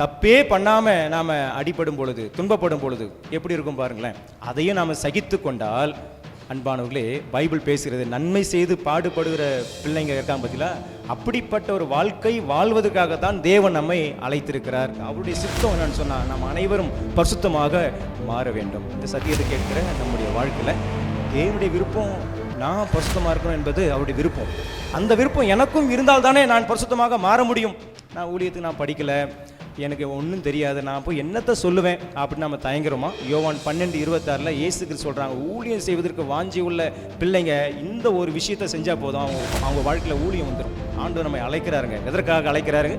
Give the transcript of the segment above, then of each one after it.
தப்பே பண்ணாம நாம அடிபடும் பொழுது துன்பப்படும் பொழுது எப்படி இருக்கும் பாருங்களேன்? அதையும் நாம சகித்து கொண்டால் அன்பானவர்களே பைபிள் பேசுகிறது நன்மை செய்து பாடுபடுகிற பிள்ளைங்க இருக்காங்க பார்த்தீங்களா அப்படிப்பட்ட ஒரு வாழ்க்கை வாழ்வதற்காகத்தான் தேவன் நம்மை அழைத்திருக்கிறார். அவருடைய சித்தம் என்னன்னு சொன்னா நாம் அனைவரும் பரிசுத்தமாக மாற வேண்டும். இந்த சத்தியத்தை கேட்கிற நம்முடைய வாழ்க்கையில தேவனுடைய விருப்பம் நான் பரிசுத்தமாக இருக்கணும் என்பது அவருடைய விருப்பம். அந்த விருப்பம் எனக்கும் இருந்தால் தானே நான் பரிசுத்தமாக மாற முடியும்? நான் ஊழியத்துக்கு நான் படிக்கலை. எனக்கு ஒன்றும் தெரியாது. நான் போய் என்னத்தை சொல்லுவேன்? அப்படின்னு நம்ம தயங்குறோமா? யோவான் பன்னெண்டு இருபத்தாறில் இயேசுக்கு சொல்கிறாங்க ஊழியம் செய்வதற்கு வாஞ்சி உள்ள பிள்ளைங்க இந்த ஒரு விஷயத்தை செஞ்சால் போதும். அவங்க அவங்க வாழ்க்கையில் ஊழியம் வந்துடும் ஆண்டு நம்மை அழைக்கிறாருங்க. எதற்காக அழைக்கிறாருங்க?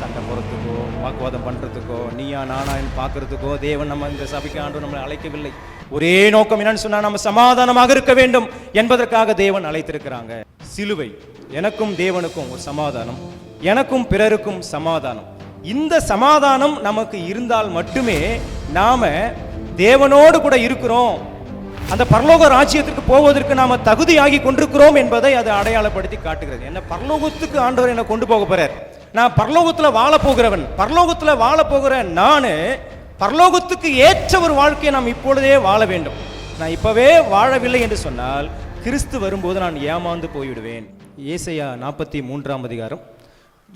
சண்டை போகிறதுக்கோ வாக்குவாதம் பண்ணுறதுக்கோ நீயா நானான்னு பார்க்கறதுக்கோ தேவன் நம்ம இந்த சபைக்கு ஆண்டு நம்மளை அழைக்கவில்லை. ஒரே நோக்கம் என்னன்னு சொன்னால் நம்ம சமாதானமாக இருக்க வேண்டும் என்பதற்காக தேவன் அழைத்திருக்கிறாங்க. சிலுவை. எனக்கும் தேவனுக்கும் ஒரு சமாதானம். எனக்கும் பிறருக்கும் சமாதானம். இந்த சமாதானம் நமக்கு இருந்தால் மட்டுமே நாம தேவனோடு கூட இருக்கிறோம். அந்த பரலோக ராஜ்யத்திற்கு போவதற்கு நாம தகுதியாகி கொண்டிருக்கிறோம் என்பதை அது அடையாளப்படுத்தி காட்டுகிறது. என்ன பரலோகத்துக்கு ஆண்டவர் என்னை கொண்டு போக போறார்? நான் பரலோகத்துல வாழ போகிறவன். பரலோகத்துல வாழ போகிற நான் பரலோகத்துக்கு ஏற்ற ஒரு வாழ்க்கையை நாம் இப்பொழுதே வாழ வேண்டும். நான் இப்பவே வாழவில்லை என்று சொன்னால் கிறிஸ்து வரும்போது நான் ஏமாந்து போய்விடுவேன். ஏசையா நாற்பத்தி மூன்றாம் அதிகாரம்.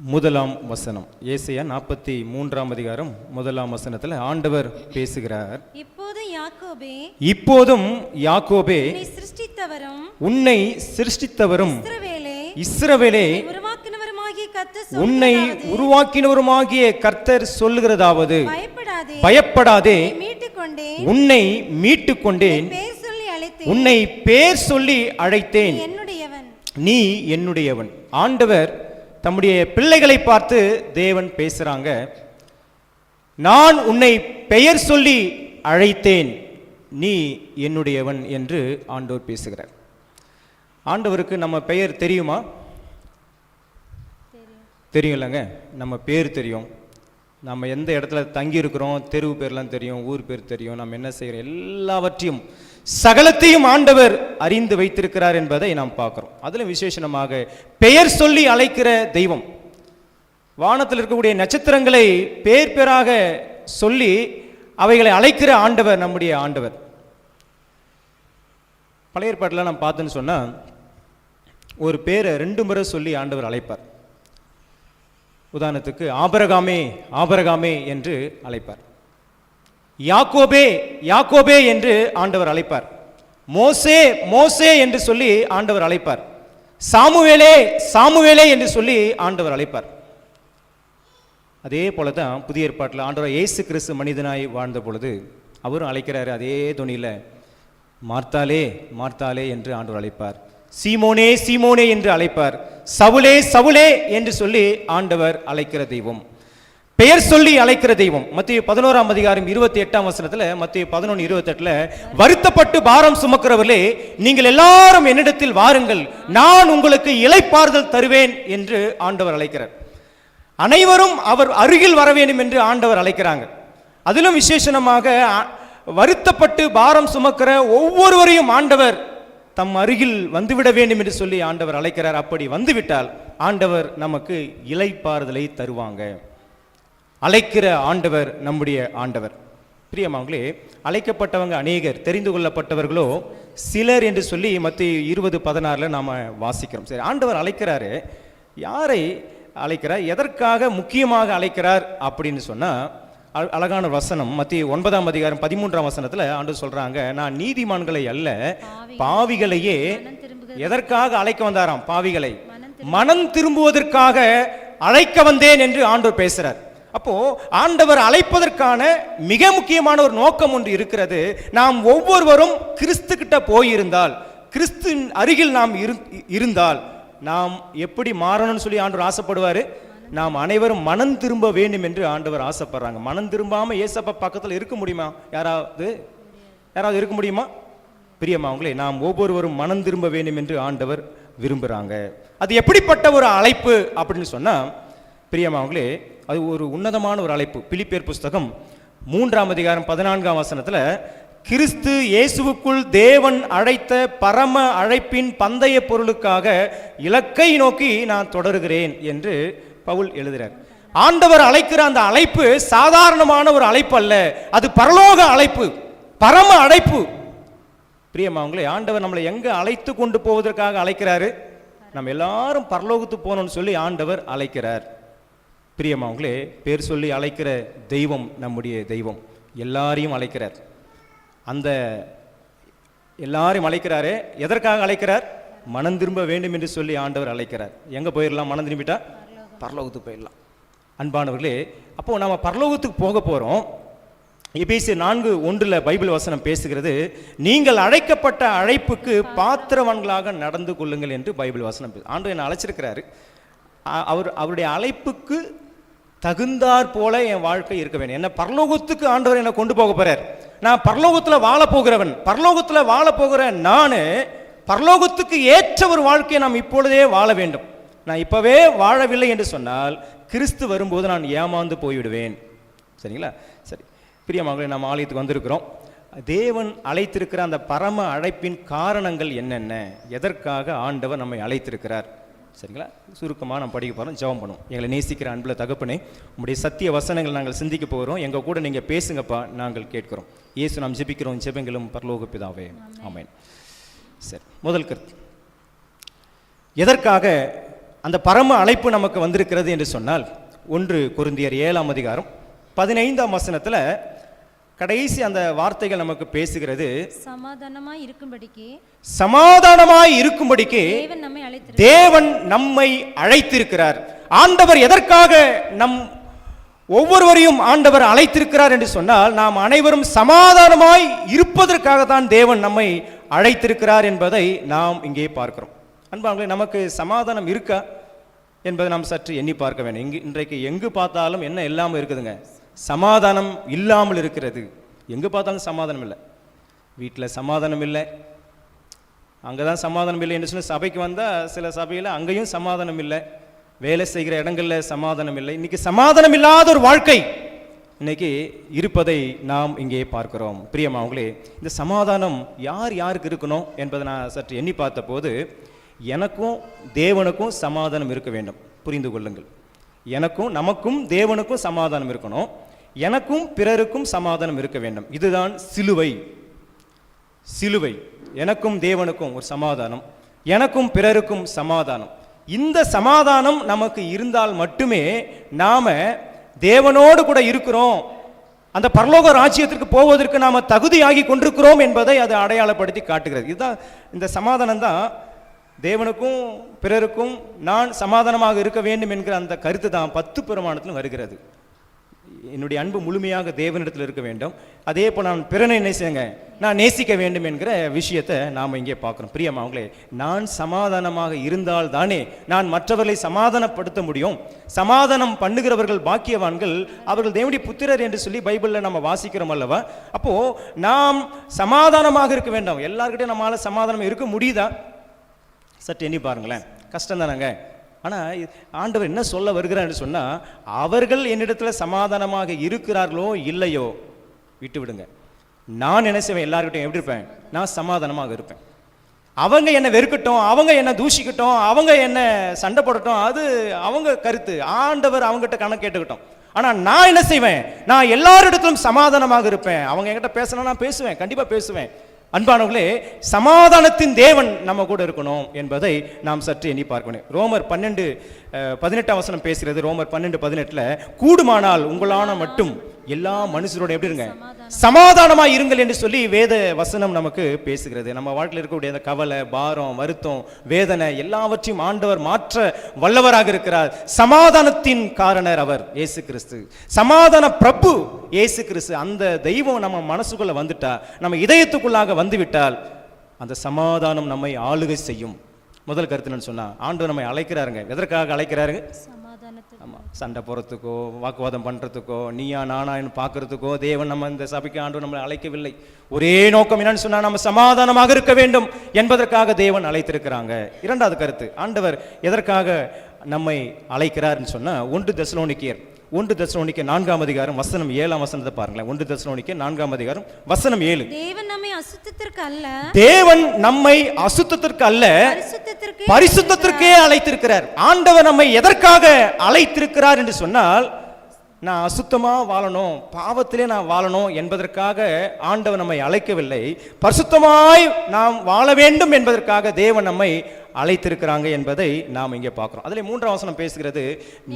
முதலாம் வசனம். ஏசையா நாற்பத்தி மூன்றாம் அதிகாரம் முதலாம் வசனத்தில் ஆண்டவர் பேசுகிறார். இப்போது யாக்கோபே இப்போதும் யாக்கோபே சிருஷ்டித்தவரும் உன்னை சிருஷ்டித்தவரும் இஸ்ரவேலே இஸ்ரவேலே உருவாக்கினவருமாகிய கர்த்தர் உன்னை சொல்லுகிறதாவது, உருவாக்கினவருமாகிய கர்த்தர் சொல்லுகிறதாவது. பயப்படாதே உன்னை மீட்டுக் கொண்டேன் உன்னை பேர் சொல்லி அழைத்தேன். நீ என்னுடையவன். ஆண்டவர் தம்முடைய பிள்ளைகளை பார்த்து தேவன் பேசுகிறாங்க நான் உன்னை பெயர் சொல்லி அழைத்தேன் நீ என்னுடையவன் என்று ஆண்டவர் பேசுகிறார். ஆண்டவருக்கு நம்ம பெயர் தெரியுமா? தெரியும்லங்க. நம்ம பேர் தெரியும். நம்ம எந்த இடத்துல தங்கியிருக்கிறோம் தெருவு பேர்லாம் தெரியும் ஊர் பேர் தெரியும் நம்ம என்ன செய்கிறோம் எல்லாவற்றையும் சகலத்தையும் ஆண்டவர் அறிந்து வைத்திருக்கிறார் என்பதை நாம் பார்க்குறோம். அதில் விசேஷமாக பெயர் சொல்லி அழைக்கிற தெய்வம். வானத்தில் இருக்கக்கூடிய நட்சத்திரங்களை பேர் பேராக சொல்லி அவைகளை அழைக்கிற ஆண்டவர் நம்முடைய ஆண்டவர். பழைய ஏற்பாட்டில் நாம் பார்த்தோன்னு சொன்னால் ஒரு பேரை ரெண்டு முறை சொல்லி ஆண்டவர் அழைப்பார். உதாரணத்துக்கு ஆபரகாமே ஆபரகாமே என்று அழைப்பார். யாக்கோபே யாக்கோபே என்று ஆண்டவர் அழைப்பார். மோசே மோசே என்று சொல்லி ஆண்டவர் அழைப்பார். சாமுவேலே சாமுவேலே என்று சொல்லி ஆண்டவர் அழைப்பார். அதே போல தான் புதிய ஏற்பாட்டில் ஆண்டவர் இயேசு கிறிஸ்து மனிதனாய் வாழ்ந்த பொழுது அவரும் அழைக்கிறாரு அதே துணியில் மார்த்தாலே மார்த்தாலே என்று ஆண்டவர் அழைப்பார். சீமோனே சீமோனே என்று அழைப்பார். சவுலே சவுலே என்று சொல்லி ஆண்டவர் அழைக்கிற தெய்வம். பெயர் சொல்லி அழைக்கிற தெய்வம். மத்திய பதினோராம் அதிகாரம் இருபத்தி எட்டாம் வசனத்துல மத்திய பதினொன்று இருபத்தெட்டில் வருத்தப்பட்டு பாரம் சுமக்கிறவர்களே நீங்கள் எல்லாரும் என்னிடத்தில் வாருங்கள். நான் உங்களுக்கு இலைப்பாறுதல் தருவேன் என்று ஆண்டவர் அழைக்கிறார். அனைவரும் அவர் அருகில் வர வேண்டும் என்று ஆண்டவர் அழைக்கிறாங்க. அதிலும் விசேஷமாக வருத்தப்பட்டு பாரம் சுமக்கிற ஒவ்வொருவரையும் ஆண்டவர் தம் அருகில் வந்துவிட வேண்டும் என்று சொல்லி ஆண்டவர் அழைக்கிறார். அப்படி வந்துவிட்டால் ஆண்டவர் நமக்கு இலைப்பாறுதலை தருவாங்க. அழைக்கிற ஆண்டவர் நம்முடைய ஆண்டவர். பிரியமாங்களே அழைக்கப்பட்டவங்க அநேகர் தெரிந்து கொள்ளப்பட்டவர்களோ சிலர் என்று சொல்லி மத்திய இருபது பதினாறில் நாம் வாசிக்கிறோம். சரி ஆண்டவர் அழைக்கிறாரு. யாரை அழைக்கிறார்? எதற்காக முக்கியமாக அழைக்கிறார் அப்படின்னு சொன்னால் அழகான வசனம் மத்திய ஒன்பதாம் அதிகாரம் பதிமூன்றாம் வசனத்தில் ஆண்டு சொல்றாங்க நான் நீதிமான்களை அல்ல பாவிகளையே எதற்காக அழைக்க வந்தாராம்? பாவிகளை. மனம் திரும்புவதற்காக அழைக்க வந்தேன் என்று ஆண்டவர் பேசுறார். அப்போ ஆண்டவர் அழைப்பதற்கான மிக முக்கியமான ஒரு நோக்கம் ஒன்று இருக்கிறது. நாம் ஒவ்வொருவரும் கிறிஸ்து கிட்ட போயிருந்தால் கிறிஸ்து அருகில் நாம் இருந்தால் நாம் எப்படி மாறணும்னு சொல்லி ஆண்டவர் ஆசைப்படுவாரு? நாம் அனைவரும் மனம் திரும்ப வேண்டும் என்று ஆண்டவர் ஆசைப்படுறாங்க. மனம் திரும்பாம ஏசப்பா பக்கத்தில் இருக்க முடியுமா? யாராவது? யாராவது இருக்க முடியுமா? பிரியமாவங்களே நாம் ஒவ்வொருவரும் மனம் திரும்ப வேண்டும் என்று ஆண்டவர் விரும்புகிறாங்க அது எப்படிப்பட்ட ஒரு அழைப்பு அப்படின்னு சொன்னா பிரியமாவங்களே அது ஒரு உன்னதமான ஒரு அழைப்பு. பிலிப்பேர் புஸ்தகம் மூன்றாம் அதிகாரம் பதினான்காம் வசனத்துல கிறிஸ்து இயேசுவுக்குள் தேவன் அழைத்த பரம அழைப்பின் பந்தய பொருளுக்காக இலக்கை நோக்கி நான் தொடருகிறேன் என்று பவுல் எழுதுகிறார் ஆண்டவர் அழைக்கிற அந்த அழைப்பு சாதாரணமான ஒரு அழைப்பு அல்ல. அது பரலோக அழைப்பு பரம அழைப்பு. பிரியமாவங்களே ஆண்டவர் நம்மளை எங்க அழைத்து கொண்டு போவதற்காக அழைக்கிறாரு? நம்ம எல்லாரும் பரலோகத்துக்கு போகணும்னு சொல்லி ஆண்டவர் அழைக்கிறார். பிரியமாவங்களே பேர் சொல்லி அழைக்கிற தெய்வம் நம்முடைய தெய்வம். எல்லாரையும் அழைக்கிறார். அந்த எல்லாரையும் அழைக்கிறாரே எதற்காக அழைக்கிறார்? மனம் திரும்ப வேண்டும் என்று சொல்லி ஆண்டவர் அழைக்கிறார். எங்க போயிடலாம் மனம் திரும்பிட்டா? பரலோகத்துக்கு போயிடலாம் அன்பானவர்களே அப்போ நம்ம பரலோகத்துக்கு போக போறோம். எபேசி நான்கு ஒன்றுல பைபிள் வசனம் பேசுகிறது நீங்கள் அழைக்கப்பட்ட அழைப்புக்கு பாத்திரவான்களாக நடந்து கொள்ளுங்கள் என்று பைபிள் வசனம் ஆண்டு என்னை அழைச்சிருக்கிறாரு. அவர் அவருடைய அழைப்புக்கு தகுந்தாற் போல என் வாழ்க்கை இருக்க வேண்டும். என்ன பரலோகத்துக்கு ஆண்டவர் என்னை கொண்டு போக போறார். நான் பரலோகத்தில் வாழ போகிறவன். பரலோகத்துல வாழ போகிற நான் பரலோகத்துக்கு ஏற்ற ஒரு வாழ்க்கையை நாம் இப்பொழுதே வாழ வேண்டும். நான் இப்போவே வாழவில்லை என்று சொன்னால் கிறிஸ்து வரும்போது நான் ஏமாந்து போய்விடுவேன். சரிங்களா? சரி. பிரியமாங்களே நம்ம ஆலயத்துக்கு வந்திருக்கிறோம். தேவன் அழைத்திருக்கிற அந்த பரம அழைப்பின் காரணங்கள் என்னென்ன? எதற்காக ஆண்டவர் நம்மை அழைத்திருக்கிறார்? சரிங்களா? சுருக்கமாக நம்ம படிக்க போகிறோம் ஜெபம் பண்ணுவோம். எங்களை நேசிக்கிற அன்புல தகப்பனே உங்களுடைய சத்திய வசனங்கள் நாங்கள் சிந்திக்க போகிறோம். எங்கள் கூட நீங்கள் பேசுங்கப்பா நாங்கள் கேட்கிறோம். இயேசு நாம் ஜெபிக்கிறோம் ஜெபங்களும் பரலோக பிதாவே. ஆமென். சரி முதல் கருத்து. எதற்காக அந்த பரம அழைப்பு நமக்கு வந்திருக்கிறது என்று சொன்னால் ஒன்று கொரிந்தியர் ஏழாம் அதிகாரம் பதினைந்தாம் வசனத்துல கடைசி அந்த வார்த்தைகள் நமக்கு பேசுகிறது. சமாதானமாய் இருக்கும்படிக்கு சமாதானமாய் இருக்கும்படிக்கு தேவன் நம்மை அழைத்திரு தேவன் நம்மை அழைத்திருக்கிறார். ஆண்டவர் எதற்காக நம் ஒவ்வொருவரையும் ஆண்டவர் அழைத்திருக்கிறார் என்று சொன்னால் நாம் அனைவரும் சமாதானமாய் இருப்பதற்காக தான் தேவன் நம்மை அழைத்திருக்கிறார் என்பதை நாம் இங்கே பார்க்கிறோம். அன்பாங்களே நமக்கு சமாதானம் இருக்கா என்பதை நாம் சற்று எண்ணி பார்க்க வேண்டும். இங்கு இன்றைக்கு எங்கு பார்த்தாலும் என்ன இல்லாமல் இருக்குதுங்க? சமாதானம் இல்லாமல் இருக்கிறது. எங்கே பார்த்தாலும் சமாதானம் இல்லை. வீட்டில் சமாதானம் இல்லை. அங்கே தான் சமாதானம் இல்லை என்று சொன்னால் சபைக்கு வந்தால் சில சபையில் அங்கேயும் சமாதானம் இல்லை. வேலை செய்கிற இடங்களில் சமாதானம் இல்லை. இன்றைக்கி சமாதானம் இல்லாத ஒரு வாழ்க்கை இன்னைக்கு இருப்பதை நாம் இங்கே பார்க்கிறோம். பிரியமாவங்களே இந்த சமாதானம் யார் யாருக்கு இருக்கணும் என்பதை நான் சற்று எண்ணி பார்த்தபோது எனக்கும் தேவனுக்கும் சமாதானம் இருக்க வேண்டும். புரிந்து கொள்ளுங்கள். எனக்கும் நமக்கும் தேவனுக்கும் சமாதானம் இருக்கணும். எனக்கும் பிறருக்கும் சமாதானம் இருக்க வேண்டும். இதுதான் சிலுவை. சிலுவை. எனக்கும் தேவனுக்கும் ஒரு சமாதானம். எனக்கும் பிறருக்கும் சமாதானம். இந்த சமாதானம் நமக்கு இருந்தால் மட்டுமே நாம் தேவனோடு கூட இருக்கிறோம். அந்த பரலோக ராஜ்யத்திற்கு போவதற்கு நாம் தகுதியாகி கொண்டிருக்கிறோம் என்பதை அது அடையாளப்படுத்தி காட்டுகிறது. இதுதான் இந்த சமாதானம் தான். தேவனுக்கும் பிறருக்கும் நான் சமாதானமாக இருக்க வேண்டும் என்கிற அந்த கருத்து தான் பத்து பிரமாணத்திலும் வருகிறது. என்னுடைய அன்பு முழுமையாக தேவனிடத்தில் இருக்க வேண்டும். அதே போல் நான் பிறனை நேசிங்க நான் நேசிக்க வேண்டும் என்கிற விஷயத்தை நாம் இங்கே பார்க்குறோம். பிரியமாவங்களே நான் சமாதானமாக இருந்தால் தானே நான் மற்றவர்களை சமாதானப்படுத்த முடியும். சமாதானம் பண்ணுகிறவர்கள் பாக்கியவான்கள் அவர்கள் தேவனுடைய புத்திரர் என்று சொல்லி பைபிளில் நம்ம வாசிக்கிறோம் அல்லவா? அப்போது நாம் சமாதானமாக இருக்க வேண்டும். எல்லாருக்கிட்டையும் நம்மளால் சமாதானம் இருக்க முடியுதா? சற்று எண்ணி பாருங்களேன். கஷ்டம் தானேங்க ஆனால் ஆண்டவர் என்ன சொல்ல வருகிறார்னு சொன்னால் அவர்கள் என்னிடத்தில் சமாதானமாக இருக்கிறார்களோ இல்லையோ விட்டு விடுங்க. நான் என்ன செய்வேன் எல்லார்கிட்டையும் எப்படி இருப்பேன்? நான் சமாதானமாக இருப்பேன். அவங்க என்ன வெறுக்கட்டும் அவங்க என்ன தூஷிக்கட்டும் அவங்க என்ன சண்டை போடட்டும் அது அவங்க கருத்து. ஆண்டவர் அவங்ககிட்ட கணக்கு கேட்டுக்கிட்டோம். ஆனால் நான் என்ன செய்வேன்? நான் எல்லாரிடத்திலும் சமாதானமாக இருப்பேன். அவங்க என்கிட்ட பேசணும் நான் பேசுவேன் கண்டிப்பாக பேசுவேன். அன்பானவர்களே சமாதானத்தின் தேவன் நம்ம கூட இருக்கணும் என்பதை நாம் சற்று எண்ணி பார்க்கணும். ரோமர் பன்னெண்டு பதினெட்டாம் வசனம் பேசுகிறது. ரோமர் பன்னெண்டு பதினெட்டில் கூடுமானால் உங்களான மட்டும் எல்லா மனுஷரோட எப்படி இருங்க? சமாதானமா இருங்கள் என்று சொல்லி வேத வசனம் நமக்கு பேசுகிறது. நம்ம வாழ்க்கையில் இருக்கக்கூடிய அந்த கவலை பாரம் வருத்தம் வேதனை எல்லாவற்றையும் ஆண்டவர் மாற்ற வல்லவராக இருக்கிறார். சமாதானத்தின் காரணர் அவர் இயேசு கிறிஸ்து. சமாதான பிரபு இயேசு கிறிஸ்து. அந்த தெய்வம் நம்ம மனசுக்குள்ள வந்துட்டா நம்ம இதயத்துக்குள்ளாக வந்துவிட்டால் அந்த சமாதானம் நம்மை ஆளுகை செய்யும். முதல் கருத்து சொன்னா ஆண்டவர் நம்மை அழைக்கிறாருங்க. எதற்காக அழைக்கிறாருங்க சண்டை போகிறதுக்கோ வாக்குவாதம் பண்ணுறதுக்கோ நீயா நானான்னு பார்க்கறதுக்கோ தேவன் நம்ம இந்த சபைக்கு ஆண்டு நம்மளை அழைக்கவில்லை. ஒரே நோக்கம் என்னன்னு சொன்னால் நம்ம சமாதானமாக இருக்க வேண்டும் என்பதற்காக தேவன் அழைத்திருக்கிறாங்க. இரண்டாவது கருத்து ஆண்டவர் எதற்காக நம்மை அழைக்கிறார்னு சொன்னால் ஒன்று தெசலோனிக்கியர் ஒன்று தசனோனிக்க நான்காம் அதிகாரம் வசனம் ஏழாம் வசனத்தை பாருங்களேன். ஒன்று தசனோனிக்க நான்காம் அதிகாரம் வசனம் ஏழு. தேவன் நம்மை அசுத்தத்திற்கு அல்ல. தேவன் நம்மை அசுத்தத்திற்கு அல்ல பரிசுத்தத்திற்கு அழைத்திருக்கிறார். ஆண்டவர் நம்மை எதற்காக அழைத்திருக்கிறார் என்று சொன்னால் நான் அசுத்தமா வாழணும் பாவத்திலே நான் வாழணும் என்பதற்காக ஆண்டவர் நம்மை அழைக்கவில்லை. பரிசுத்தமாய் நாம் வாழ வேண்டும் என்பதற்காக தேவன் நம்மை அழைத்திருக்கிறாங்க என்பதை நாம் இங்கே பார்க்குறோம். அதில் மூன்றாம் வசனம் பேசுகிறது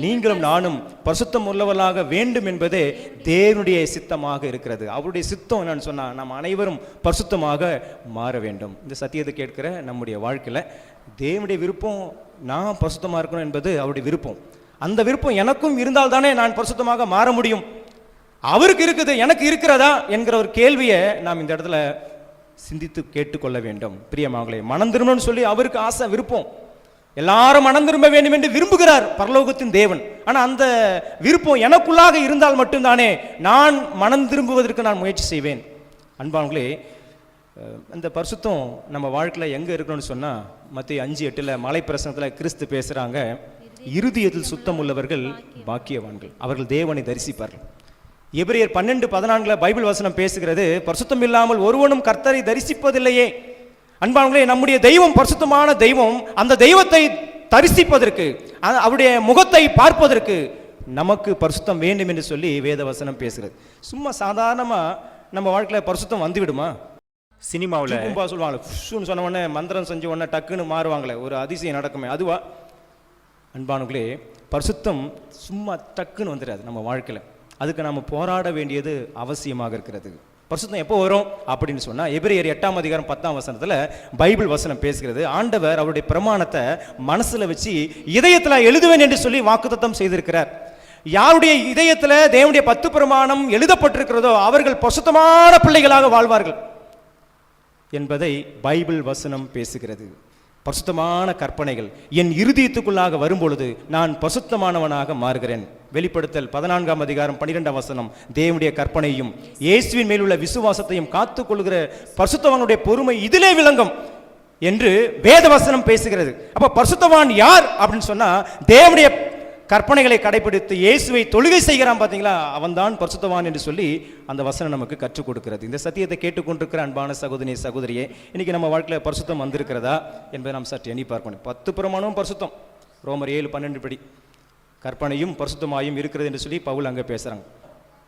நீங்களும் நானும் பரிசுத்தம் உள்ளவர்களாக வேண்டும் என்பதே தேவனுடைய சித்தமாக இருக்கிறது. அவருடைய சித்தம் என்னன்னு சொன்னால் நாம் அனைவரும் பரிசுத்தமாக மாற வேண்டும். இந்த சத்தியத்தை கேட்கிற நம்முடைய வாழ்க்கையில் தேவனுடைய விருப்பம் நான் பிரசுத்தமாக இருக்கணும் என்பது அவருடைய விருப்பம். அந்த விருப்பம் எனக்கும் இருந்தால் தானே நான் பரிசுத்தமாக மாற முடியும்? அவருக்கு இருக்குது எனக்கு இருக்கிறதா? என்கிற ஒரு கேள்வியை நாம் இந்த இடத்துல சிந்தித்து கேட்டுக்கொள்ள வேண்டும். பிரியமாங்களே மனம் திரும்பணும்னு சொல்லி அவருக்கு ஆசை விருப்பம். எல்லாரும் மனம் திரும்ப வேண்டும் என்று விரும்புகிறார் பரலோகத்தின் தேவன். ஆனா அந்த விருப்பம் எனக்குள்ளாக இருந்தால் மட்டும்தானே நான் மனம் திரும்புவதற்கு நான் முயற்சி செய்வேன். அன்பானங்களே அஹ், அந்த பரிசுத்தம் நம்ம வாழ்க்கையில் எங்கே இருக்கணும்னு சொன்னால் மத்திய அஞ்சு எட்டில் மலை பிரசனத்தில் கிறிஸ்து பேசுகிறாங்க இருதயத்தில் சுத்தம் உள்ளவர்கள் பாக்கியவான்கள். அவர்கள் தேவனை தரிசிப்பார்கள். எபிரியர் பன்னெண்டு பதினான்குல பைபிள் வசனம் பேசுகிறது பரிசுத்தம் இல்லாமல் ஒருவனும் கர்த்தரை தரிசிப்பதில்லையே. அன்பானவர்களே நம்முடைய தெய்வம் பரிசுத்தமான தெய்வம் அந்த தெய்வத்தை தரிசிப்பதற்கு அவருடைய முகத்தை பார்ப்பதற்கு நமக்கு பரிசுத்தம் வேண்டும் என்று சொல்லி வேத வசனம் பேசுகிறது. சும்மா சாதாரணமா நம்ம வாழ்க்கையில பரிசுத்தம் வந்து விடுமா சினிமாவில் கும்பா சொல்லுவாங்களே ஃபுஷ்ஷுன்னு சொன்ன உடனே மந்திரம் செஞ்ச உடனே டக்குன்னு மாறுவாங்களே ஒரு அதிசயம் நடக்குமே அதுவா? அன்பானுங்களே பரிசுத்தம் சும்மா டக்குன்னு வந்துடாது நம்ம வாழ்க்கையில். அதுக்கு நாம் போராட வேண்டியது அவசியமாக இருக்கிறது. பரிசுத்தம் எப்போ வரும்? அப்படின்னு சொன்னால் எபிரியர் எட்டாம் அதிகாரம் பத்தாம் வசனத்தில் பைபிள் வசனம் பேசுகிறது. ஆண்டவர் அவருடைய பிரமாணத்தை மனசில் வச்சு இதயத்தில் எழுதுவேன் என்று சொல்லி வாக்குத்தத்தம் செய்திருக்கிறார். யாருடைய இதயத்தில் தேவனுடைய பத்து பிரமாணம் எழுதப்பட்டிருக்கிறதோ அவர்கள் பசுத்தமான பிள்ளைகளாக வாழ்வார்கள் என்பதை பைபிள் வசனம் பேசுகிறது. பசுத்தமான கற்பனைகள். என் இருதயத்துக்குள்ளாக வரும்பொழுது நான் பசுத்தமானவனாக மாறுகிறேன். வெளிப்படுத்தல் பதினான்காம் அதிகாரம் பன்னிரெண்டாம் வசனம். தேவனுடைய கற்பனையும் இயேசுவின் மேலுள்ள விசுவாசத்தையும் காத்துக்கொள்கிற பசுத்தவனுடைய பொறுமை இதிலே விளங்கும் என்று வேத வசனம் பேசுகிறது. அப்ப பரிசுத்தவான் யார் அப்படின்னு சொன்னா தேவனுடைய கற்பனைகளை கடைபிடித்து இயேசுவை தொழுகை செய்கிறான் பார்த்தீங்களா? அவன்தான் பரிசுத்தவான் என்று சொல்லி அந்த வசனம் நமக்கு கற்றுக் கொடுக்கிறது. இந்த சத்தியத்தை கேட்டுக்கொண்டிருக்கிற அன்பான சகோதரி சகோதரியே இன்னைக்கு நம்ம வாழ்க்கையில் பரிசுத்தம் வந்திருக்கிறதா என்பதை நாம் சற்று எண்ணி பார்க்கணும். பத்து பிரமாணம் பரிசுத்தம். ரோமர் ஏழு பன்னெண்டு படி. கற்பனையும் பரிசுத்தமாயும் இருக்கிறது என்று சொல்லி பவுல் அங்கே பேசுகிறாங்க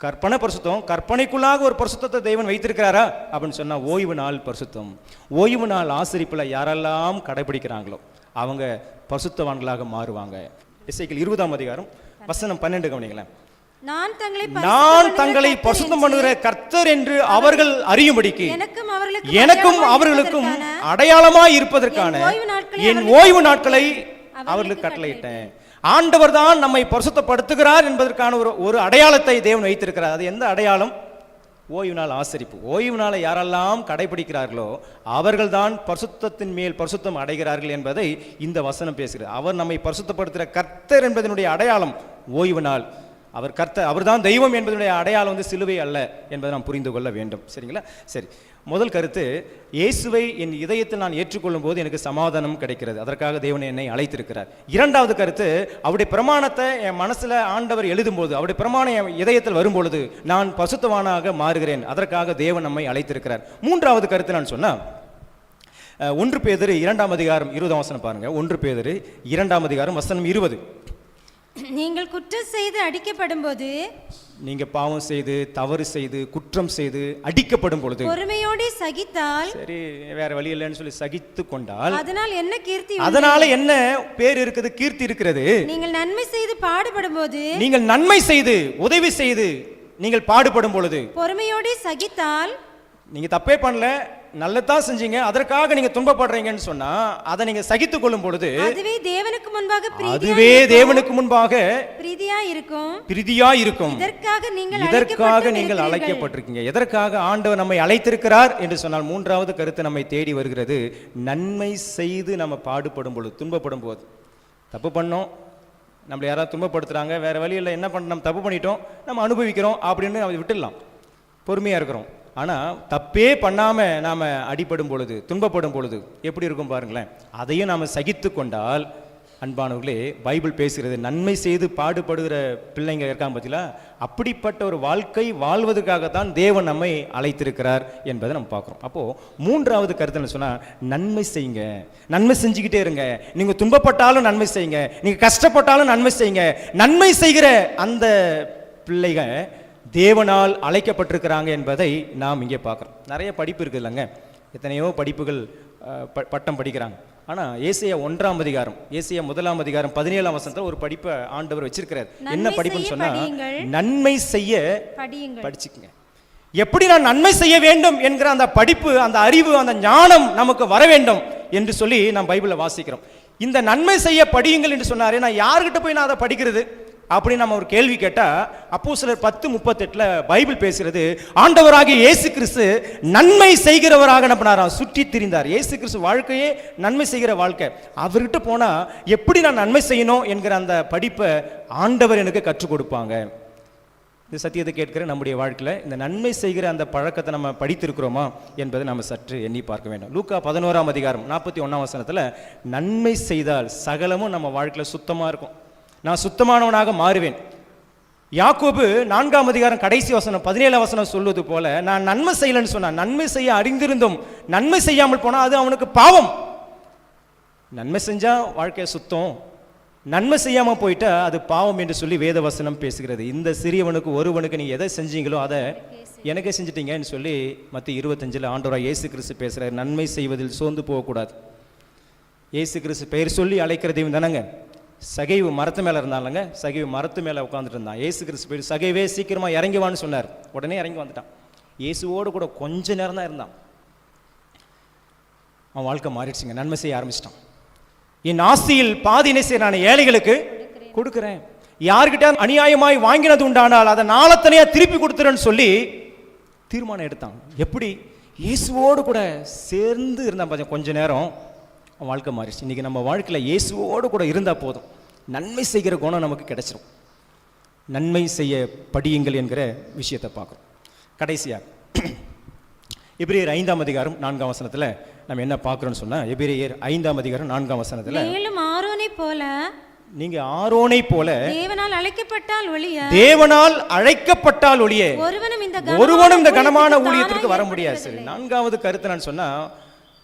கற்பனை பரிசுத்தம் கற்பனைக்குள்ளாக ஒரு பரிசுத்தத்தை தெய்வன் வைத்திருக்கிறாரா அப்படின்னு சொன்னால் ஓய்வு நாள் பரிசுத்தம். ஓய்வு நாள் ஆசிரிப்பில் யாரெல்லாம் கடைபிடிக்கிறாங்களோ அவங்க பரிசுத்தவான்களாக மாறுவாங்க. இசைகள் இருபதாம் அதிகாரம் வசனம் பன்னெண்டு கவனிங்களேன் நான் தங்களை நான் தங்களை பரிசுத்தம் பண்ணுகிற கர்த்தர் என்று அவர்கள் அறியும்படிக்கு எனக்கும் அவர்களுக்கும் அடையாளமாய் இருப்பதற்கான என் ஓய்வு நாட்களை அவர்களுக்கு கட்டளையிட்டேன். ஆண்டவர் தான் நம்மை பரிசுத்தப்படுத்துகிறார் என்பதற்கான ஒரு ஒரு அடையாளத்தை தேவன் வைத்திருக்கிறார். அது எந்த அடையாளம்? ஓய்வு நாள் ஆசரிப்பு. ஓய்வு நாளை யாரெல்லாம் கடைபிடிக்கிறார்களோ அவர்கள்தான் பரிசுத்தத்தின் மேல் பரிசுத்தம் அடைகிறார்கள் என்பதை இந்த வசனம் பேசுகிறது. அவர் நம்மை பரிசுத்தப்படுத்துகிற கர்த்தர் என்பதனுடைய அடையாளம் ஓய்வு நாள் அவர் கர்த்த அவர்தான் தெய்வம் என்பதனுடைய அடையாளம் வந்து சிலுவை அல்ல என்பதை நாம் புரிந்து கொள்ள வேண்டும். சரிங்களா? சரி. முதல் கருத்து இயேசுவை என் இதயத்தில் நான் ஏற்றுக்கொள்ளும் போது எனக்கு சமாதானம் கிடைக்கிறது. அதற்காக தேவன் என்னை அழைத்திருக்கிறார். இரண்டாவது கருத்து அவருடைய பிரமாணத்தை என் மனசில் ஆண்டவர் எழுதும்போது அவருடைய பிரமாணம் என் இதயத்தில் வரும்பொழுது நான் பசுத்தவானாக மாறுகிறேன். அதற்காக தேவன் நம்மை அழைத்திருக்கிறார். மூன்றாவது கருத்து நான் சொன்னா ஒன்று பேதரு இரண்டாம் அதிகாரம் இருபதாம் வசனம் பாருங்கள் ஒன்று பேதரு இரண்டாம் அதிகாரம் வசனம் இருபது. நீங்கள் குற்றம் செய்து அடிக்கப்படும் போது நீங்க பாவம் செய்து தவறு செய்து குற்றம் செய்து அடிக்கப்படும் பொழுது பொறுமையோடு சகித்தால் சரி வேற வழி இல்லைன்னு சொல்லி சகித்து கொண்டால் அதனால் என்ன கீர்த்தி? அதனால என்ன பேர் இருக்குது கீர்த்தி இருக்கிறது நீங்கள் நன்மை செய்து பாடுபடும் போது நீங்கள் நன்மை செய்து உதவி செய்து நீங்கள் பாடுபடும் பொழுது பொறுமையோடு சகித்தால் நீங்க தப்பே பண்ணல நல்லதான் செஞ்சீங்க அதற்காக நீங்க துன்பப்படுறீங்கன்னு சொன்னா அதை நீங்க சகித்துக் கொள்ளும் பொழுது அதுவே தேவனுக்கு முன்பாக அதுவே தேவனுக்கு முன்பாக பிரீதியா இருக்கும். பிரிதியா இருக்கும். இதற்காக நீங்கள் இதற்காக நீங்கள். அழைக்கப்பட்டிருக்கீங்க. எதற்காக ஆண்டவர் நம்மை அழைத்திருக்கிறார் என்று சொன்னால் மூன்றாவது கருத்து நம்மை தேடி வருகிறது. நன்மை செய்து நம்ம பாடுபடும் பொழுது துன்பப்படும் போது. தப்பு பண்ணோம். நம்மளை யாராவது துன்பப்படுத்துறாங்க. வேற வழி இல்லை. என்ன பண்ண நம்ம தப்பு பண்ணிட்டோம். நம்ம அனுபவிக்கிறோம் அப்படின்னு அதை விட்டுடலாம். பொறுமையா இருக்கிறோம். ஆனால் தப்பே பண்ணாமல் நாம் அடிபடும் பொழுது துன்பப்படும் பொழுது எப்படி இருக்கும் பாருங்களேன்? அதையும் நாம் சகித்து கொண்டால் அன்பானவர்களே பைபிள் பேசுகிறது நன்மை செய்து பாடுபடுகிற பிள்ளைங்க இருக்காங்க பார்த்தீங்களா அப்படிப்பட்ட ஒரு வாழ்க்கை வாழ்வதற்காகத்தான் தேவன் நம்மை அழைத்திருக்கிறார் என்பதை நம்ம பார்க்குறோம். அப்போது மூன்றாவது கருத்து என்ன சொன்னால் நன்மை செய்யுங்க. நன்மை செஞ்சுக்கிட்டே இருங்க. நீங்கள் துன்பப்பட்டாலும் நன்மை செய்யுங்க. நீங்கள் கஷ்டப்பட்டாலும் நன்மை செய்யுங்க. நன்மை செய்கிற அந்த பிள்ளைகள் தேவனால் அழைக்கப்பட்டிருக்கிறாங்க என்பதை நாம் இங்கே பார்க்குறோம். நிறைய படிப்பு இருக்குது இல்லைங்க. எத்தனையோ படிப்புகள் பட்டம் படிக்கிறாங்க. ஆனால் ஏசியா ஒன்றாம் அதிகாரம் ஏசியா முதலாம் அதிகாரம் பதினேழாம் வசனத்தில் ஒரு படிப்பை ஆண்டவர் வச்சிருக்கிறார். என்ன படிப்புன்னு செய்ய சொன்னா படியுங்கள். நன்மை செய்ய படிச்சுக்குங்க. எப்படி நான் நன்மை செய்ய வேண்டும் என்கிற அந்த படிப்பு அந்த அறிவு அந்த ஞானம் நமக்கு வர வேண்டும் என்று சொல்லி நாம் பைபிளில் வாசிக்கிறோம். இந்த நன்மை செய்ய படியுங்கள் என்று சொன்னாரே நான் யார்கிட்ட போய் நான் அதை படிக்கிறது? அப்படின்னு நம்ம ஒரு கேள்வி கேட்டால் அப்போ சிலர் பத்து முப்பத்தெட்டில் பைபிள் பேசுகிறது ஆண்டவராகிய இயேசு கிறிஸ்து நன்மை செய்கிறவராக என்ன பண்ணாராம் சுற்றி திரிந்தார். இயேசு கிறிஸ்து வாழ்க்கையே நன்மை செய்கிற வாழ்க்கை. அவர்கிட்ட போனால் எப்படி நான் நன்மை செய்யணும் என்கிற அந்த படிப்பை ஆண்டவர் எனக்கு கற்றுக் கொடுப்பாங்க. இந்த சத்தியத்தை கேட்கிற நம்முடைய வாழ்க்கையில் இந்த நன்மை செய்கிற அந்த பழக்கத்தை நம்ம படித்திருக்கிறோமா என்பதை நம்ம சற்று எண்ணி பார்க்க வேண்டும். லூக்கா பதினோராம் அதிகாரம் நாற்பத்தி ஒன்றாம் வசனத்தில் நன்மை செய்தால் சகலமும் நம்ம வாழ்க்கையில் சுத்தமாக இருக்கும். நான் சுத்தமானவனாக மாறுவேன். யாக்கோபு நான்காம் அதிகாரம் கடைசி வசனம் பதினேழு வசனம் சொல்வது போல நான் நன்மை செய்யலைன்னு சொன்னான். நன்மை செய்ய அறிந்திருந்தும் நன்மை செய்யாமல் போனால் அது அவனுக்கு பாவம். நன்மை செஞ்சா வாழ்க்கை சுத்தம். நன்மை செய்யாமல் போயிட்டா அது பாவம் என்று சொல்லி வேத வசனம் பேசுகிறது. இந்த சிறியவனுக்கு ஒருவனுக்கு நீங்கள் எதை செஞ்சீங்களோ அதை எனக்கே செஞ்சிட்டீங்கன்னு சொல்லி மற்ற இருபத்தஞ்சில் ஆண்டவராக இயேசு கிறிஸ்து பேசுகிறார் நன்மை செய்வதில் சோர்ந்து போகக்கூடாது. இயேசு கிறிஸ்து பெயர் சொல்லி அழைக்கிற தெய்வம் தானங்க? சகைவு மரத்து மேலே இருந்தாலுங்க சகைவு மரத்து மேலே உட்காந்துட்டு இருந்தான். இயேசு கிறிஸ்து பேர் சகைவே சீக்கிரமாக இறங்குவான்னு சொன்னார். உடனே இறங்கி வந்துட்டான். இயேசுவோடு கூட கொஞ்ச நேரம் தான் இருந்தான். அவன் வாழ்க்கை மாறிடுச்சுங்க. நன்மை செய்ய ஆரம்பிச்சிட்டான். என் ஆஸ்தியில் பாதி செய்ய நான் ஏழைகளுக்கு கொடுக்குறேன். யார்கிட்ட அநியாயமாய் வாங்கினது உண்டானால் அதை நாளத்தனையா திருப்பி கொடுத்துறேன்னு சொல்லி தீர்மானம் எடுத்தான். எப்படி? இயேசுவோடு கூட சேர்ந்து இருந்தான் பாத்தீங்க கொஞ்ச நேரம். வாழ்க்கை மாறிடுச்சு. இன்னைக்கு நம்ம வாழ்க்கையில் இயேசுவோடு கூட இருந்தால் போதும். நன்மை செய்கிற குணம் நமக்கு கிடைச்சிரும். நன்மை செய்ய படியுங்கள் என்கிற விஷயத்தை பார்க்குறோம். கடைசியாக எபிரேயர் ஐந்தாம் அதிகாரம் நான்காம் வசனத்தில் நம்ம என்ன பார்க்குறோம்னு சொன்னால் எபிரேயர் ஐந்தாம் அதிகாரம் நான்காம் வசனத்தில் மேலும் ஆரோனை போல நீங்கள் ஆரோனை போல தேவனால் அழைக்கப்பட்டால் ஒழிய தேவனால் அழைக்கப்பட்டால் ஒழிய ஒருவனும் இந்த ஒருவனும் இந்த கனமான ஊழியத்திற்கு வர முடியாது. சரி நான்காவது கருத்து நான் சொன்னா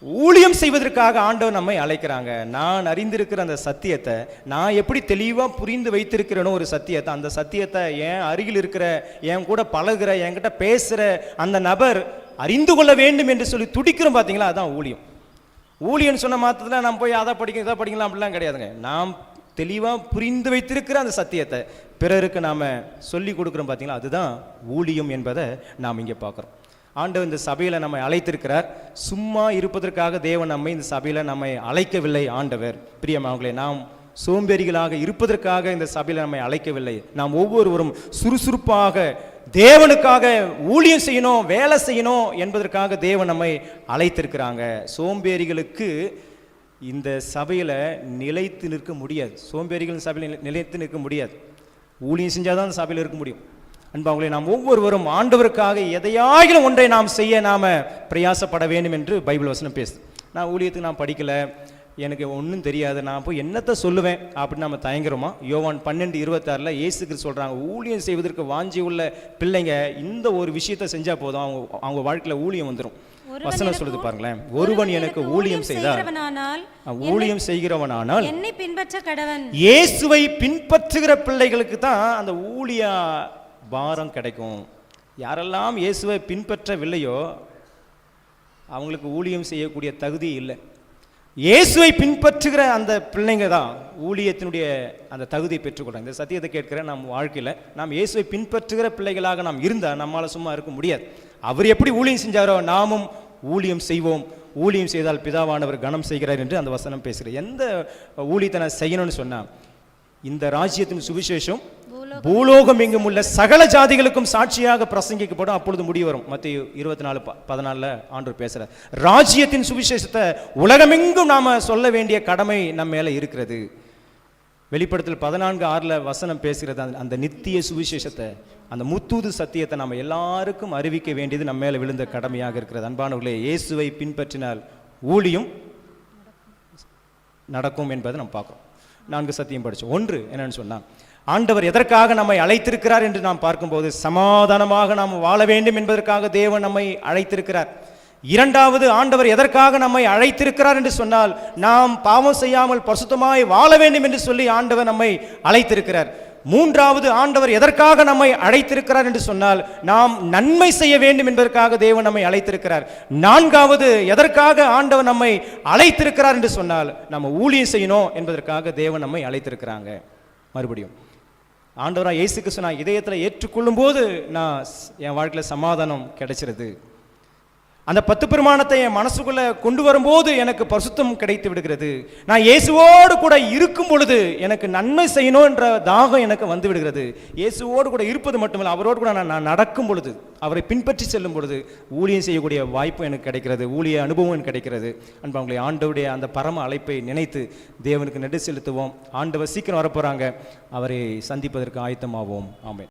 ஊழியம் செய்வதற்காக ஆண்டவர் நம்மை அழைக்கிறாங்க. நான் அறிந்திருக்கிற அந்த சத்தியத்தை நான் எப்படி தெளிவாக புரிந்து வைத்திருக்கிறேனோ ஒரு சத்தியத்தை அந்த சத்தியத்தை என் அருகில் இருக்கிற என் கூட பழகுற என்கிட்ட பேசுகிற அந்த நபர் அறிந்து கொள்ள வேண்டும் என்று சொல்லி துடிக்கிறோம் பார்த்தீங்களா அதான் ஊழியம். ஊழியன்னு சொன்ன மாத்திரத்தில் நம்ம போய் அதை படிக்கணும் இதை படிக்கலாம் அப்படிலாம் கிடையாதுங்க. நாம் தெளிவாக புரிந்து வைத்திருக்கிற அந்த சத்தியத்தை பிறருக்கு நாம் சொல்லி கொடுக்குறோம் பார்த்தீங்களா அதுதான் ஊழியம் என்பதை நாம் இங்கே பார்க்குறோம். ஆண்டவர் இந்த சபையில் நம்மை அழைத்திருக்கிறார். சும்மா இருப்பதற்காக தேவன் நம்மை இந்த சபையில் நம்மை அழைக்கவில்லை ஆண்டவர். பிரியமாவங்களே நாம் சோம்பேறிகளாக இருப்பதற்காக இந்த சபையில் நம்மை அழைக்கவில்லை. நாம் ஒவ்வொருவரும் சுறுசுறுப்பாக தேவனுக்காக ஊழியம் செய்யணும் வேலை செய்யணும் என்பதற்காக தேவன் நம்மை அழைத்திருக்கிறாங்க. சோம்பேறிகளுக்கு இந்த சபையில் நிலைத்து நிற்க முடியாது. சோம்பேறிகள் சபையில் நிலைத்து நிற்க முடியாது. ஊழியம் செஞ்சால் தான் அந்த சபையில் இருக்க முடியும். அன்பாங்களே நாம் ஒவ்வொருவரும் ஆண்டவருக்காக எதையாகிலும் ஒன்றை நாம் செய்ய நாம் பிரயாசப்பட வேண்டும் என்று பைபிள் வசனம் பேசுது நான் ஊழியத்துக்கு நான் படிக்கலை எனக்கு ஒன்றும் தெரியாது நான் போய் என்னத்தை சொல்லுவேன் அப்படின்னு நம்ம தயங்குறோமா? யோவான் பன்னெண்டு இருபத்தாறில் இயேசுக்கு சொல்கிறாங்க ஊழியம் செய்வதற்கு வாஞ்சி உள்ள பிள்ளைங்க இந்த ஒரு விஷயத்தை செஞ்சால் போதும் அவங்க அவங்க வாழ்க்கையில் ஊழியம் வந்துடும் வசனம் சொல்லுது பாருங்களேன் ஒருவன் எனக்கு ஊழியம் அவன் ஊழியம் செய்கிறவனானால் என்னை பின்பற்ற கடவன். இயேசுவை பின்பற்றுகிற பிள்ளைகளுக்கு தான் அந்த ஊழிய பாரம் கிடைக்கும். யாரெல்லாம் இயேசுவை பின்பற்றவில்லையோ அவங்களுக்கு ஊழியம் செய்யக்கூடிய தகுதி இல்லை. இயேசுவை பின்பற்றுகிற அந்த பிள்ளைங்க தான் ஊழியத்தினுடைய அந்த தகுதியை பெற்றுக்கொள்றாங்க. இந்த சத்தியத்தை கேட்கிற நம் வாழ்க்கையில் நாம் இயேசுவை பின்பற்றுகிற பிள்ளைகளாக நாம் இருந்தால் நம்மால் சும்மா இருக்க முடியாது. அவர் எப்படி ஊழியம் செஞ்சாரோ நாமும் ஊழியம் செய்வோம். ஊழியம் செய்தால் பிதாவானவர் கனம் செய்கிறார் என்று அந்த வசனம் பேசுகிறார் எந்த ஊழியத்தை நான் செய்யணும்னு சொன்னால் இந்த ராஜ்யத்தின் சுவிசேஷம் பூலோகம் எங்கும் உள்ள சகல ஜாதிகளுக்கும் சாட்சியாக பிரசங்கிக்கப்படும். அப்பொழுது முடிவு வரும். மத்திய இருபத்தி நாலு பதினாலில் ஆண்டவர் பேசுகிறார் ராஜ்யத்தின் சுவிசேஷத்தை உலகமெங்கும் நாம சொல்ல வேண்டிய கடமை நம்ம மேல இருக்கிறது. வெளிப்படத்தில் பதினான்கு ஆறில் வசனம் பேசுகிறது. அந்த- அந்த நித்திய சுவிசேஷத்தை அந்த முத்தூது சத்தியத்தை நம்ம எல்லாருக்கும் அறிவிக்க வேண்டியது நம்ம மேலே விழுந்த கடமையாக இருக்கிறது. அன்பானவர்களே இயேசுவை பின்பற்றினால் ஊழியும் நடக்கும் என்பதை நம்ம பார்க்குறோம். நான்கு சத்தியம் படித்தோம் ஒன்று என்னன்னு சொன்னா ஆண்டவர் எதற்காக நம்மை அழைத்திருக்கிறார் என்று நாம் பார்க்கும்போது சமாதானமாக நாம் வாழ வேண்டும் என்பதற்காக தேவன் நம்மை அழைத்திருக்கிறார். இரண்டாவது ஆண்டவர் எதற்காக நம்மை அழைத்திருக்கிறார் என்று சொன்னால் நாம் பாவம் செய்யாமல் பசுத்தமாய் வாழ வேண்டும் என்று சொல்லி ஆண்டவர் நம்மை அழைத்திருக்கிறார். மூன்றாவது ஆண்டவர் எதற்காக நம்மை அழைத்திருக்கிறார் என்று சொன்னால் நாம் நன்மை செய்ய வேண்டும் என்பதற்காக தேவன் நம்மை அழைத்திருக்கிறார். நான்காவது எதற்காக ஆண்டவர் நம்மை அழைத்திருக்கிறார் என்று சொன்னால் நம்ம ஊழியம் செய்யணும் என்பதற்காக தேவன் நம்மை அழைத்திருக்கிறாங்க. மறுபடியும். ஆண்டவராக இயேசு கிறிஸ்து நான் இதயத்தில் ஏற்றுக்கொள்ளும் போது நான் என் வாழ்க்கையில் சமாதானம் கிடைச்சிருது. அந்த பத்து பிரமாணத்தை என் மனசுக்குள்ளே கொண்டு வரும்போது எனக்கு பரிசுத்தம் கிடைத்து விடுகிறது. நான் இயேசுவோடு கூட இருக்கும் பொழுது எனக்கு நன்மை செய்யணும் என்ற தாகம் எனக்கு வந்து விடுகிறது. இயேசுவோடு கூட இருப்பது மட்டுமல்ல அவரோடு கூட நான் நான் நடக்கும் பொழுது அவரை பின்பற்றி செல்லும் பொழுது ஊழியம் செய்யக்கூடிய வாய்ப்பு எனக்கு கிடைக்கிறது ஊழிய அனுபவம் எனக்கு கிடைக்கிறது. அன்பு அவங்களை ஆண்டவுடைய அந்த பரம அழைப்பை நினைத்து தேவனுக்கு நெடு செலுத்துவோம். ஆண்டவர் சீக்கிரம் வரப்போகிறாங்க அவரை சந்திப்பதற்கு ஆயத்தமாவோம். ஆமென்.